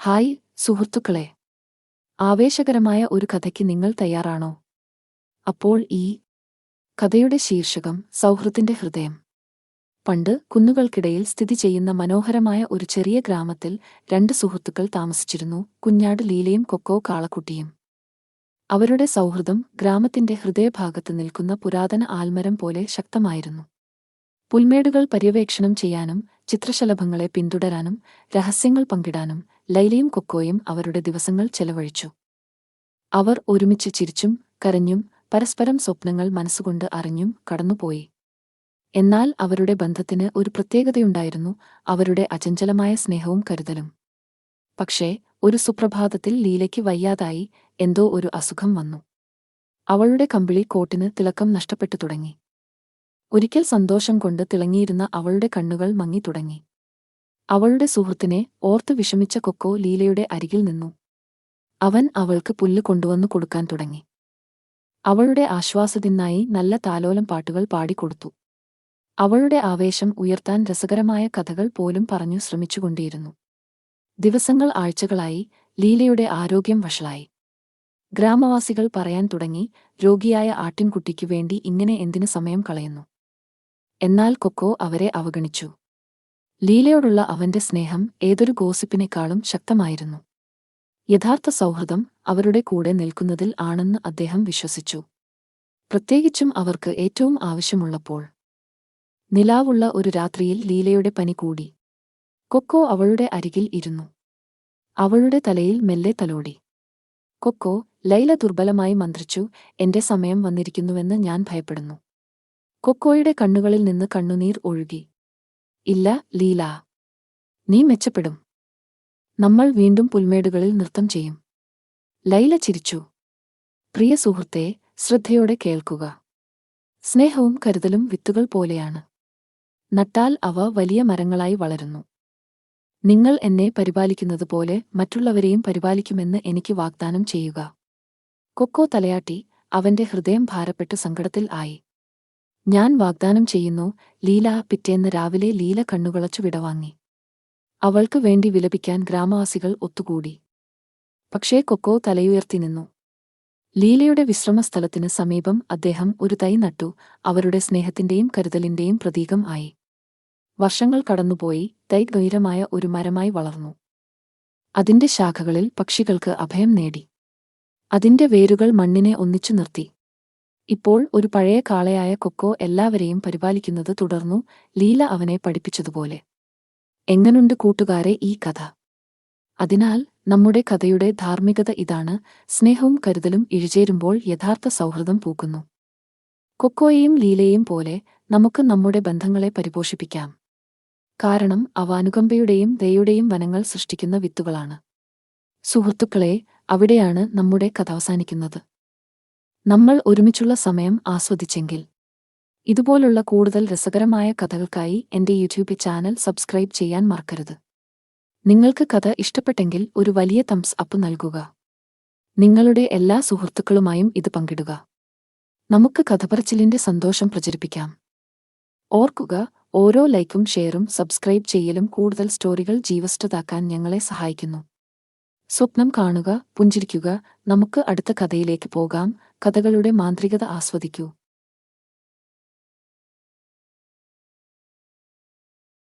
Hi സുഹൃത്തുക്കളെ. ആവേശകരമായ ഒരു കഥയ്ക്ക് നിങ്ങൾ തയ്യാറാണോ? അപ്പോൾ ഈ കഥയുടെ ശീർഷകം സൗഹൃദത്തിന്റെ ഹൃദയം. പണ്ട് കുന്നുകൾക്കിടയിൽ സ്ഥിതി ചെയ്യുന്ന മനോഹരമായ ഒരു ചെറിയ ഗ്രാമത്തിൽ രണ്ട് സുഹൃത്തുക്കൾ താമസിച്ചിരുന്നു കുഞ്ഞാട് ലീലയും കൊക്കോ കാളക്കുട്ടിയും. അവരുടെ സൗഹൃദം ഗ്രാമത്തിന്റെ ഹൃദയഭാഗത്ത് നിൽക്കുന്ന പുരാതന ആൽമരം പോലെ ശക്തമായിരുന്നു. പുൽമേടുകൾ പര്യവേക്ഷണം ചെയ്യാനും ചിത്രശലഭങ്ങളെ പിന്തുടരാനും രഹസ്യങ്ങൾ പങ്കിടാനും ലൈലയും കൊക്കോയും അവരുടെ ദിവസങ്ങൾ ചെലവഴിച്ചു. അവർ ഒരുമിച്ച് ചിരിച്ചും കരഞ്ഞും പരസ്പരം സ്വപ്നങ്ങൾ മനസ്സുകൊണ്ട് അറിഞ്ഞും കടന്നുപോയി. എന്നാൽ അവരുടെ ബന്ധത്തിന് ഒരു പ്രത്യേകതയുണ്ടായിരുന്നു അവരുടെ അചഞ്ചലമായ സ്നേഹവും കരുതലും. പക്ഷേ ഒരു സുപ്രഭാതത്തിൽ ലീലയ്ക്ക് വയ്യാതായി എന്തോ ഒരു അസുഖം വന്നു. അവളുടെ കമ്പിളി കോട്ടിന് തിളക്കം നഷ്ടപ്പെട്ടു തുടങ്ങി. ഒരിക്കൽ സന്തോഷം കൊണ്ട് തിളങ്ങിയിരുന്ന അവളുടെ കണ്ണുകൾ മങ്ങി തുടങ്ങി. അവളുടെ സുഹൃത്തിനെ ഓർത്ത് വിഷമിച്ച കൊക്കോ ലീലയുടെ അരികിൽ നിന്നു. അവൻ അവൾക്ക് പുല്ല് കൊണ്ടുവന്നു കൊടുക്കാൻ തുടങ്ങി. അവളുടെ ആശ്വാസത്തിനായി നല്ല താലോലം പാട്ടുകൾ പാടിക്കൊടുത്തു. അവളുടെ ആവേശം ഉയർത്താൻ രസകരമായ കഥകൾ പോലും പറഞ്ഞു ശ്രമിച്ചുകൊണ്ടിരുന്നു. ദിവസങ്ങൾ ആഴ്ചകളായി ലീലയുടെ ആരോഗ്യം വഷളായി. ഗ്രാമവാസികൾ പറയാൻ തുടങ്ങി രോഗിയായ ആട്ടിൻകുട്ടിക്കു വേണ്ടി ഇങ്ങനെ എന്തിനു സമയം കളയുന്നു? എന്നാൽ കൊക്കോ അവരെ അവഗണിച്ചു. ലീലയോടുള്ള അവന്റെ സ്നേഹം ഏതൊരു ഗോസിപ്പിനേക്കാളും ശക്തമായിരുന്നു. യഥാർത്ഥ സൗഹൃദം അവരുടെ കൂടെ നിൽക്കുന്നതിൽ ആണെന്ന് അദ്ദേഹം വിശ്വസിച്ചു. പ്രത്യേകിച്ചും അവർക്ക് ഏറ്റവും ആവശ്യമുള്ളപ്പോൾ. നിലാവുള്ള ഒരു രാത്രിയിൽ ലീലയുടെ പനി കൂടി. കൊക്കോ അവളുടെ അരികിൽ ഇരുന്നു. അവളുടെ തലയിൽ മെല്ലെ തലോടി. കൊക്കോ ലൈല ദുർബലമായി മന്ത്രിച്ചു എന്റെ സമയം വന്നിരിക്കുന്നുവെന്ന് ഞാൻ ഭയപ്പെടുന്നു. കൊക്കോയുടെ കണ്ണുകളിൽ നിന്ന് കണ്ണുനീർ ഒഴുകി. ഇല്ല ലീല. നീ മെച്ചപ്പെടും. നമ്മൾ വീണ്ടും പുൽമേടുകളിൽ നൃത്തം ചെയ്യും. ലൈല ചിരിച്ചു. പ്രിയ സുഹൃത്തെ ശ്രദ്ധയോടെ കേൾക്കുക. സ്നേഹവും കരുതലും വിത്തുകൾ പോലെയാണ്. നട്ടാൽ അവ വലിയ മരങ്ങളായി വളരുന്നു. നിങ്ങൾ എന്നെ പരിപാലിക്കുന്നതുപോലെ മറ്റുള്ളവരെയും പരിപാലിക്കുമെന്ന് എനിക്ക് വാഗ്ദാനം ചെയ്യുക. കൊക്കോ തലയാട്ടി അവന്റെ ഹൃദയം ഭാരപ്പെട്ട് സങ്കടത്തിൽ ആയി. ഞാൻ വാഗ്ദാനം ചെയ്യുന്നു ലീല പിറ്റേന്ന് രാവിലെ ലീല കണ്ണുകളച്ചു വിടവാങ്ങി അവൾക്ക് വേണ്ടി വിലപിക്കാൻ ഗ്രാമവാസികൾ ഒത്തുകൂടി. പക്ഷേ കൊക്കോ തലയുയർത്തി നിന്നു. ലീലയുടെ വിശ്രമസ്ഥലത്തിന് സമീപം അദ്ദേഹം ഒരു തൈ നട്ടു അവരുടെ സ്നേഹത്തിന്റെയും കരുതലിന്റെയും പ്രതീകം ആയി. വർഷങ്ങൾ കടന്നുപോയി തൈ ഗൈരമായ ഒരു മരമായി വളർന്നു. അതിന്റെ ശാഖകളിൽ പക്ഷികൾക്ക് അഭയം നേടി. അതിന്റെ വേരുകൾ മണ്ണിനെ ഒന്നിച്ചു നിർത്തി. ഇപ്പോൾ ഒരു പഴയ കാളയായ കൊക്കോ എല്ലാവരെയും പരിപാലിക്കുന്നത് തുടർന്നു ലീല അവനെ പഠിപ്പിച്ചതുപോലെ. എങ്ങനുണ്ട് കൂട്ടുകാരെ ഈ കഥ? അതിനാൽ നമ്മുടെ കഥയുടെ ധാർമ്മികത ഇതാണ്. സ്നേഹവും കരുതലും ഇഴചേരുമ്പോൾ യഥാർത്ഥ സൗഹൃദം പൂക്കുന്നു. കൊക്കോയെയും ലീലയെയും പോലെ നമുക്ക് നമ്മുടെ ബന്ധങ്ങളെ പരിപോഷിപ്പിക്കാം. കാരണം അവ അനുകമ്പയുടെയും ദയുടെയും വനങ്ങൾ സൃഷ്ടിക്കുന്ന വിത്തുകളാണ്. സുഹൃത്തുക്കളെ അവിടെയാണ് നമ്മുടെ കഥ അവസാനിക്കുന്നത്. നമ്മൾ ഒരുമിച്ചുള്ള സമയം ആസ്വദിച്ചെങ്കിൽ. ഇതുപോലുള്ള കൂടുതൽ രസകരമായ കഥകൾക്കായി എന്റെ യൂട്യൂബ് ചാനൽ സബ്സ്ക്രൈബ് ചെയ്യാൻ മറക്കരുത്. നിങ്ങൾക്ക് കഥ ഇഷ്ടപ്പെട്ടെങ്കിൽ ഒരു വലിയ തംസ് അപ്പ് നൽകുക. നിങ്ങളുടെ എല്ലാ സുഹൃത്തുക്കളുമായും ഇത് പങ്കിടുക. നമുക്ക് കഥപറച്ചിലിന്റെ സന്തോഷം പ്രചരിപ്പിക്കാം. ഓർക്കുക ഓരോ ലൈക്കും ഷെയറും സബ്സ്ക്രൈബ് ചെയ്യലും കൂടുതൽ സ്റ്റോറികൾ ജീവസ്റ്റതാക്കാൻ ഞങ്ങളെ സഹായിക്കുന്നു. സ്വപ്നം കാണുക പുഞ്ചിരിക്കുക നമുക്ക് അടുത്ത കഥയിലേക്ക് പോകാം. കഥകളുടെ മാന്ത്രികത ആസ്വദിക്കൂ.